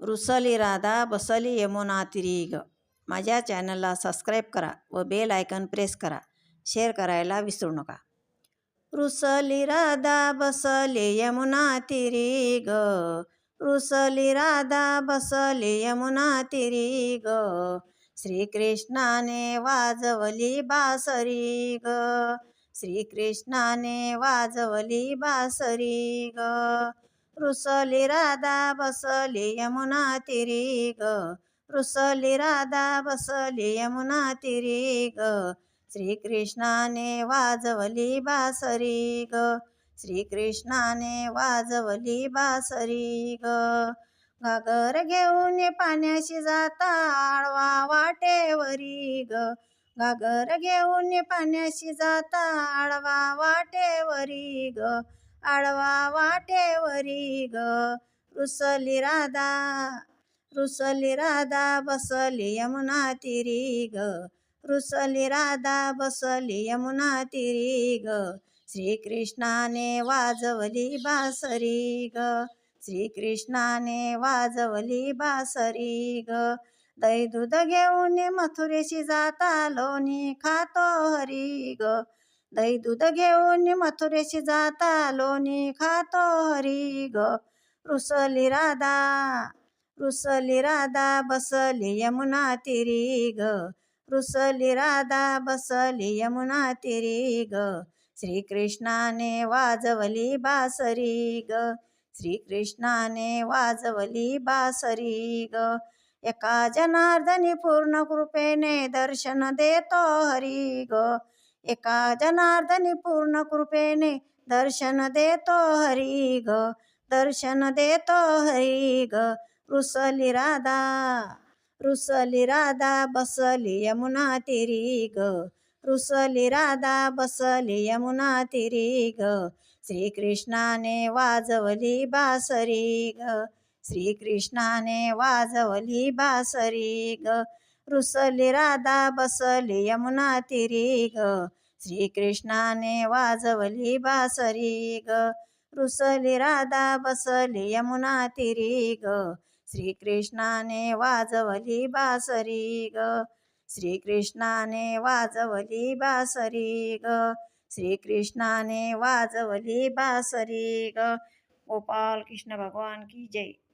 रुसली राधा बसली यमुना तिरीग. ग माझ्या चॅनलला सबस्क्राईब करा व बेल आयकन प्रेस करा. शेअर करायला विसरू नका. रुसली राधा बसली यमुना तिरीग. ग रुसली राधा बसली यमुना तिरीग. ग श्रीकृष्णाने वाजवली बासरी ग श्रीकृष्णाने वाजवली बासरी ग रुसली राधा बसली यमुना तिरी ग. रुसली राधा बसली यमुना तिरी ग. श्रीकृष्णाने वाजवली बासरी ग. श्रीकृष्णाने वाजवली बासरी ग. घागर घेऊन पाण्याशी जाता आळवा वाटेवरी ग. घागर घेऊन पाण्याशी जाता आळवा वाटेवरी ग. आडवा वाटेवरी ग. रुसली राधा रुसली राधा बसली यमुना तिरी ग. रुसली राधा बसली यमुना तिरी ग. श्रीकृष्णाने वाजवली बासरी ग. श्रीकृष्णाने वाजवली बासरी ग. दही दूध घेऊन मथुरेशी जाता लोणी खातो हरी ग. दही दूध घेऊन मथुरेशी जाता लोणी खातो हरी ग. रुसली राधा रुसली राधा बसली यमुना तिरी ग. रुसली राधा बसली यमुना तिरी ग. श्रीकृष्णाने वाजवली बासरी ग. श्रीकृष्णाने वाजवली बासरी ग. एका जनार्दनी पूर्ण कृपेने दर्शन देतो हरी ग. एका जनार्दनी पूर्ण कृपेने दर्शन देतो हरी ग दर्शन देतो हरी ग. रुसली राधा रुसली राधा बसली यमुना तिरी ग. रुसली राधा बसली यमुना तिरी ग. श्रीकृष्णाने वाजवली बासरी ग. श्रीकृष्णाने वाजवली बासरी ग. रुसली राधा बसली यमुना तिरी ग. श्रीकृष्णाने वाजवली बासरी ग. रुसली राधा बसली यमुना तिरी ग श्रीकृष्णाने वाजवली बासरी ग. श्रीकृष्णाने वाजवली बासरी ग. श्रीकृष्णाने वाजवली बासरी ग. गोपाल कृष्ण भगवान की जय.